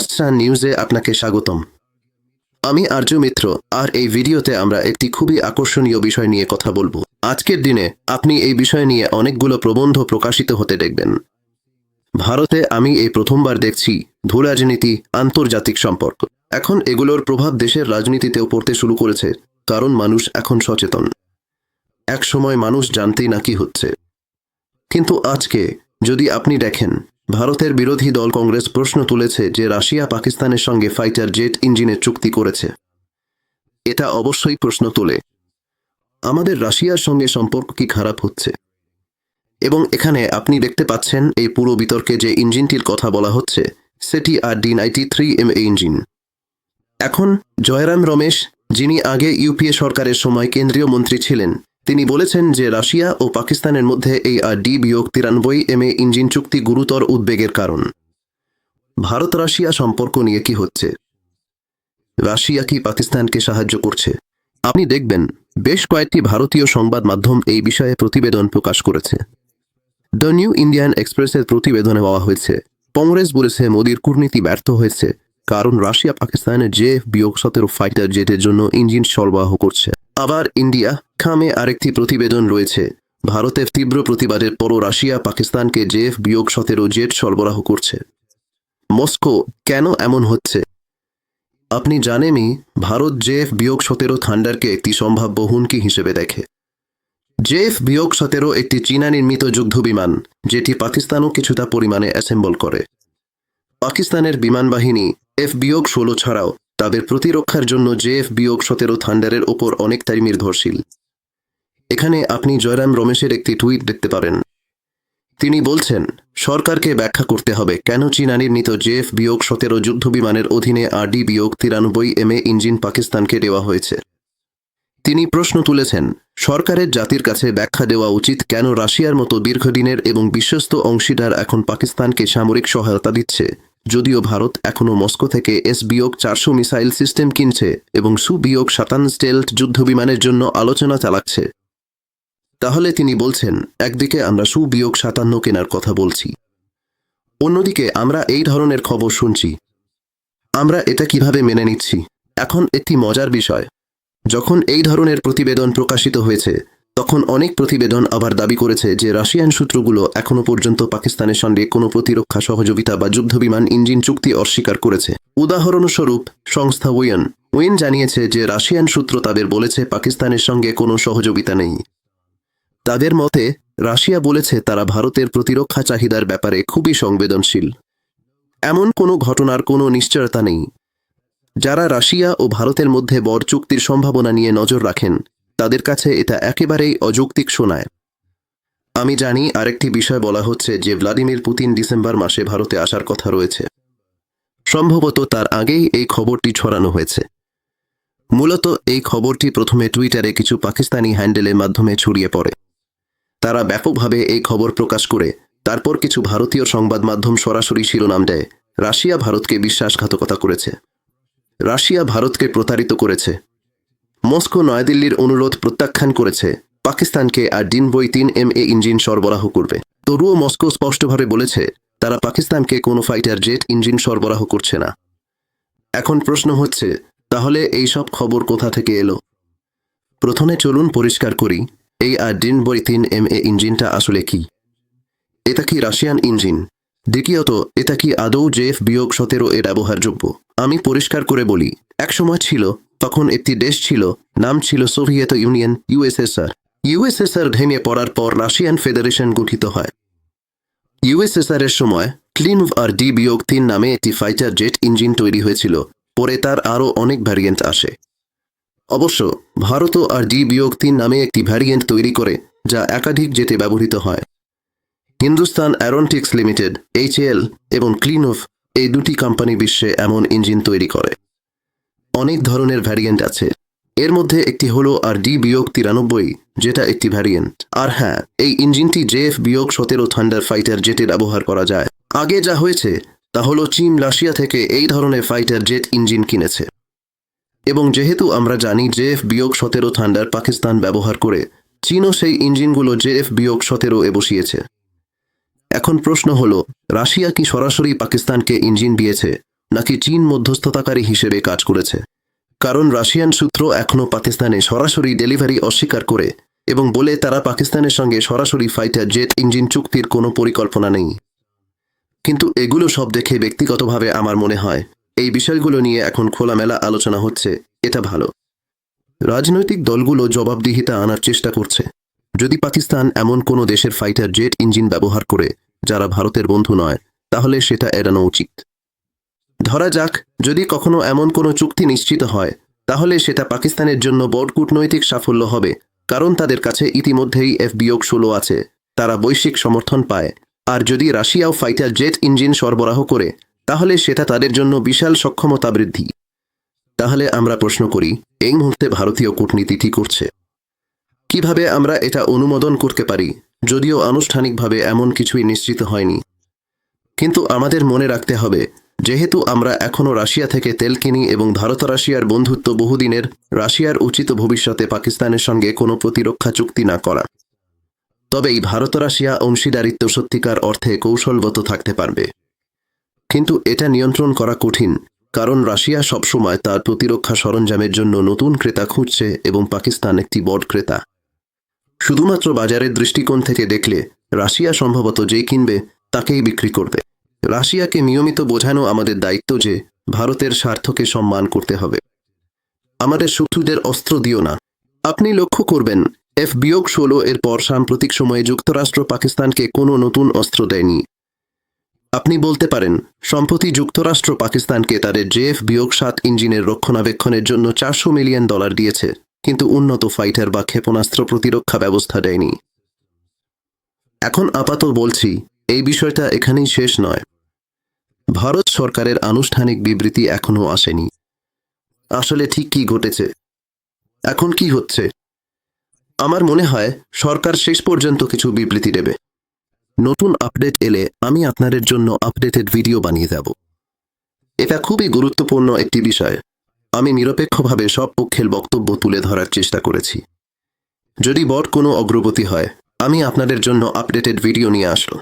First নিউজে আপনাকে স্বাগতম। আমি আর্য মিত্র, আর এই ভিডিওতে আমরা একটি খুবই আকর্ষণীয় বিষয় নিয়ে কথা বলব। আজকের দিনে আপনি এই বিষয় নিয়ে অনেকগুলো প্রবন্ধ প্রকাশিত হতে দেখবেন। ভারতে আমি এই প্রথমবার দেখছি ভূ রাজনীতি আন্তর্জাতিক সম্পর্ক। এখন এগুলোর প্রভাব দেশের রাজনীতিতেও পড়তে শুরু করেছে, কারণ মানুষ এখন সচেতন। এক সময় মানুষ জানতেই না কি হচ্ছে। কিন্তু আজকে যদি আপনি দেখেন ভারতের বিরোধী দল কংগ্রেস প্রশ্ন তুলেছে যে রাশিয়া পাকিস্তানের সঙ্গে ফাইটার জেট ইঞ্জিনের চুক্তি করেছে। এটা অবশ্যই প্রশ্ন তোলে। আমাদের রাশিয়ার সঙ্গে সম্পর্ক কি খারাপ হচ্ছে? এবং এখানে আপনি দেখতে পাচ্ছেন এই পুরো বিতর্কে যে ইঞ্জিনটির কথা বলা হচ্ছে, সেটি R D ninety three M engine. এখন জয়রাম রমেশ, যিনি আগে ইউপিএ সরকারের সময় কেন্দ্রীয় মন্ত্রী ছিলেন তিনি বলেছেন যে রাশিয়া ও পাকিস্তানের মধ্যে এই আর ডি বিয়োগ তিরানব্বই এম এ ইঞ্জিন চুক্তি গুরুতর উদ্বেগের কারণ। ভারত রাশিয়া সম্পর্ক নিয়ে কি হচ্ছে? রাশিয়া কি পাকিস্তানকে সাহায্য করছে? আপনি দেখবেন, বেশ কয়েকটি ভারতীয় সংবাদ মাধ্যম এই বিষয়ে প্রতিবেদন প্রকাশ করেছে। দ্য নিউ ইন্ডিয়ান এক্সপ্রেসের প্রতিবেদনে বলা হয়েছে, কংগ্রেস বলেছে মোদীর কূটনীতি ব্যর্থ হয়েছে, কারণ রাশিয়া পাকিস্তানের যে বিয়োগ সতেরো ফাইটার জেটের জন্য ইঞ্জিন সরবরাহ করছে। আবার ইন্ডিয়া খামে আরেকটি প্রতিবেদন রয়েছে। ভারতের তীব্র প্রতিবাদের পরও রাশিয়া, পাকিস্তানকে জেফ বিয়োগ সতেরো জেট সরবরাহ করছে। মস্কো কেন এমন হচ্ছে? আপনি জানেনই, ভারত জেফ বিয়োগ সতেরো থান্ডারকে একটি সম্ভাব্য হুমকি হিসেবে দেখে। জেফ বিয়োগ সতেরো একটি চীনা নির্মিত যুদ্ধ বিমান, যেটি পাকিস্তানও কিছুটা পরিমাণে অ্যাসেম্বল করে। পাকিস্তানের বিমান বাহিনী এফ বিয়োগ ষোলো ছাড়াও তাদের প্রতিরক্ষার জন্য জেএফ বিয়োগ সতেরো থান্ডারের ওপর অনেকটাই নির্ভরশীল। এখানে আপনি জয়রাম রমেশের একটি টুইট দেখতে পারেন। তিনি বলছেন, সরকারকে ব্যাখ্যা করতে হবে কেন চীনা নির্মিত জেএফ বিয়োগ সতেরো যুদ্ধ বিমানের অধীনে আরডি বিয়োগ তিরানব্বই এম ইঞ্জিন পাকিস্তানকে দেওয়া হয়েছে। তিনি প্রশ্ন তুলেছেন, সরকারের জাতির কাছে ব্যাখ্যা দেওয়া উচিত কেন রাশিয়ার মতো দীর্ঘদিনের এবং বিশ্বস্ত অংশীদার এখন পাকিস্তানকে সামরিক সহায়তা দিচ্ছে? যদিও ভারত এখনও মস্কো থেকে এস বিয়োগ চারশো মিসাইল সিস্টেম কিনছে এবং সু বিয়োগ সাতান স্টেলথ যুদ্ধবিমানের জন্য আলোচনা চালাচ্ছে। তাহলে তিনি বলছেন, একদিকে আমরা সু বিয়োগ সাতান্ন কেনার কথা বলছি। অন্যদিকে আমরা এই ধরনের খবর শুনছি। আমরা এটা কীভাবে মেনে নিচ্ছি? এখন একটি মজার বিষয়। যখন এই ধরনের প্রতিবেদন প্রকাশিত হয়েছে তখন অনেক প্রতিবেদন আবার দাবি করেছে যে রাশিয়ান সূত্রগুলো এখনও পর্যন্ত পাকিস্তানের সঙ্গে কোনো প্রতিরক্ষা সহযোগিতা বা যুদ্ধবিমান ইঞ্জিন চুক্তি অস্বীকার করেছে। উদাহরণস্বরূপ, সংস্থা ওয়েন। ওয়েন জানিয়েছে যে রাশিয়ান সূত্র তাদের বলেছে পাকিস্তানের সঙ্গে কোনো সহযোগিতা নেই। তাদের মতে, রাশিয়া বলেছে তারা ভারতের প্রতিরক্ষা চাহিদার ব্যাপারে খুবই সংবেদনশীল। এমন কোনো ঘটনার কোনো নিশ্চয়তা নেই। যারা রাশিয়া ও ভারতের মধ্যে বর চুক্তির সম্ভাবনা নিয়ে নজর রাখেন তাদের কাছে এটা একেবারেই অযৌক্তিক শোনায়। আমি জানি আরেকটি বিষয় বলা হচ্ছে যে ভ্লাদিমির পুতিন ডিসেম্বর মাসে ভারতে আসার কথা রয়েছে। সম্ভবত তার আগেই এই খবরটি ছড়ানো হয়েছে। মূলত এই খবরটি প্রথমে টুইটারে কিছু পাকিস্তানি হ্যান্ডেলের মাধ্যমে ছড়িয়ে পড়ে। তারা ব্যাপকভাবে এই খবর প্রকাশ করে, তারপর কিছু ভারতীয় সংবাদ মাধ্যম সরাসরি শিরোনাম দেয়। রাশিয়া ভারতকে বিশ্বাসঘাতকতা করেছে। রাশিয়া ভারতকে প্রতারিত করেছে। মস্কো নয়াদিল্লির অনুরোধ প্রত্যাখ্যান করেছে। পাকিস্তানকে আর দিন বই তিন এম এ ইঞ্জিন সরবরাহ করবে। তবুও মস্কো স্পষ্টভাবে বলেছে, তারা পাকিস্তানকে কোনো ফাইটার জেট ইঞ্জিন সরবরাহ করছে না। এখন প্রশ্ন হচ্ছে, তাহলে এই সব খবর কোথা থেকে এলো? প্রথমে চলুন পরিষ্কার করি, এই আর দিন বই তিন এম এ ইঞ্জিনটা আসলে কি? এটা কি রাশিয়ান ইঞ্জিন? দ্বিতীয়ত, এটা কি আদৌ জেফ বিয়োগ সতেরো এর ব্যবহারযোগ্য? আমি পরিষ্কার করে বলি এক সময় ছিল তখন একটি দেশ ছিল, নাম ছিল সোভিয়েত ইউনিয়ন ইউএসএসআর। ইউএসএসআর ভেঙে পড়ার পর রাশিয়ান ফেডারেশন গঠিত হয়। ইউএসএসআর এর সময় ক্লিন আর ডি বিয়োগ তিন নামে একটি ফাইটার জেট ইঞ্জিন তৈরি হয়েছিল, পরে তার আরও অনেক ভ্যারিয়েন্ট আসে। অবশ্য ভারতও আর ডি বিয়োগ তিন নামে একটি ভ্যারিয়েন্ট তৈরি করে, যা একাধিক জেটে ব্যবহৃত হয়। হিন্দুস্তান অ্যারোনটিক্স লিমিটেড এইচএল এবং ক্লিনফ এই দুটি কোম্পানি বিশ্বে এমন ইঞ্জিন তৈরি করে। অনেক ধরনের ভ্যারিয়েন্ট আছে। এর মধ্যে একটি হলো আর ডি বিয়োগ তিরানব্বই, যেটা একটি ভ্যারিয়েন্ট আর হ্যাঁ এই ইঞ্জিনটি জেএফ বিয়োগ সতেরো থান্ডার ফাইটার জেটে ব্যবহার করা যায়। আগে যা হয়েছে, তা হলো চীন রাশিয়া থেকে এই ধরনের ফাইটার জেট ইঞ্জিন কিনেছে। এবং যেহেতু আমরা জানি জেএফ বিয়োগ সতেরো থান্ডার পাকিস্তান ব্যবহার করে, চীনও সেই ইঞ্জিনগুলো জেএফ বিয়োগ সতেরো এ বসিয়েছে। এখন প্রশ্ন হলো, রাশিয়া কি সরাসরি পাকিস্তানকে ইঞ্জিন দিয়েছে? নাকি চীন মধ্যস্থতাকারী হিসেবে কাজ করেছে। কারণ রাশিয়ান সূত্র এখনও পাকিস্তানে সরাসরি ডেলিভারি অস্বীকার করে এবং বলে তারা পাকিস্তানের সঙ্গে সরাসরি ফাইটার জেট ইঞ্জিন চুক্তির কোনো পরিকল্পনা নেই। কিন্তু এগুলো সব দেখে ব্যক্তিগতভাবে আমার মনে হয়, এই বিষয়গুলো নিয়ে এখন খোলামেলা আলোচনা হচ্ছে, এটা ভালো। রাজনৈতিক দলগুলো জবাবদিহিতা আনার চেষ্টা করছে। যদি পাকিস্তান এমন কোনো দেশের ফাইটার জেট ইঞ্জিন ব্যবহার করে, যারা ভারতের বন্ধু নয়, তাহলে সেটা এড়ানো উচিত। ধরা যাক, যদি কখনো এমন কোনো চুক্তি নিশ্চিত হয়, তাহলে সেটা পাকিস্তানের জন্য বড় কূটনৈতিক সাফল্য হবে, কারণ তাদের কাছে ইতিমধ্যেই এফ বিয়োগ ষোলো আছে, তারা বৈশ্বিক সমর্থন পায়। আর যদি রাশিয়াও ফাইটার জেট ইঞ্জিন সরবরাহ করে, তাহলে সেটা তাদের জন্য বিশাল সক্ষমতা বৃদ্ধি। তাহলে আমরা প্রশ্ন করি, এই মুহূর্তে ভারতীয় কূটনীতি করছে? কীভাবে আমরা এটা অনুমোদন করতে পারি, যদিও আনুষ্ঠানিকভাবে এমন কিছুই নিশ্চিত হয়নি। কিন্তু আমাদের মনে রাখতে হবে যেহেতু আমরা এখনও রাশিয়া থেকে তেল কিনি এবং ভারত রাশিয়ার বন্ধুত্ব বহুদিনের, রাশিয়ার উচিত ভবিষ্যতে পাকিস্তানের সঙ্গে কোনো প্রতিরক্ষা চুক্তি না করা। তবেই ভারত রাশিয়া অংশীদারিত্ব সত্যিকার অর্থে কৌশলগত থাকতে পারবে। কিন্তু এটা নিয়ন্ত্রণ করা কঠিন, কারণ রাশিয়া সবসময় তার প্রতিরক্ষা সরঞ্জামের জন্য নতুন ক্রেতা খুঁজছে এবং পাকিস্তান একটি বড় ক্রেতা। শুধুমাত্র বাজারের দৃষ্টিকোণ থেকে দেখলে, রাশিয়া সম্ভবত যেই কিনবে, তাকেই বিক্রি করবে। রাশিয়াকে নিয়মিত বোঝানো আমাদের দায়িত্ব যে ভারতের স্বার্থকে সম্মান করতে হবে। আমাদের শত্রুদের অস্ত্র দিও না। আপনি লক্ষ্য করবেন এফ বিয়োগ ষোলো এর পর সাম্প্রতিক সময়ে যুক্তরাষ্ট্র পাকিস্তানকে কোনো নতুন অস্ত্র দেয়নি। আপনি বলতে পারেন, সম্প্রতি যুক্তরাষ্ট্র পাকিস্তানকে তাদের জেএফ বিয়োগ সাত ইঞ্জিনের রক্ষণাবেক্ষণের জন্য চারশো মিলিয়ন ডলার দিয়েছে, কিন্তু উন্নত ফাইটার বা ক্ষেপণাস্ত্র প্রতিরক্ষা ব্যবস্থা দেয়নি। এখন আপাতত বলছি, এই বিষয়টা এখানেই শেষ নয়। ভারত সরকারের আনুষ্ঠানিক বিবৃতি এখনও আসেনি। আসলে ঠিক কি ঘটেছে? এখন কি হচ্ছে? আমার মনে হয় সরকার শেষ পর্যন্ত কিছু বিবৃতি দেবে। নতুন আপডেট এলে আমি আপনাদের জন্য আপডেটেড ভিডিও বানিয়ে দেব। এটা খুবই গুরুত্বপূর্ণ একটি বিষয়। আমি নিরপেক্ষভাবে সব পক্ষের বক্তব্য তুলে ধরার চেষ্টা করেছি। যদি বট কোনো অগ্রগতি হয়, আমি আপনাদের জন্য আপডেটেড ভিডিও নিয়ে আসলো।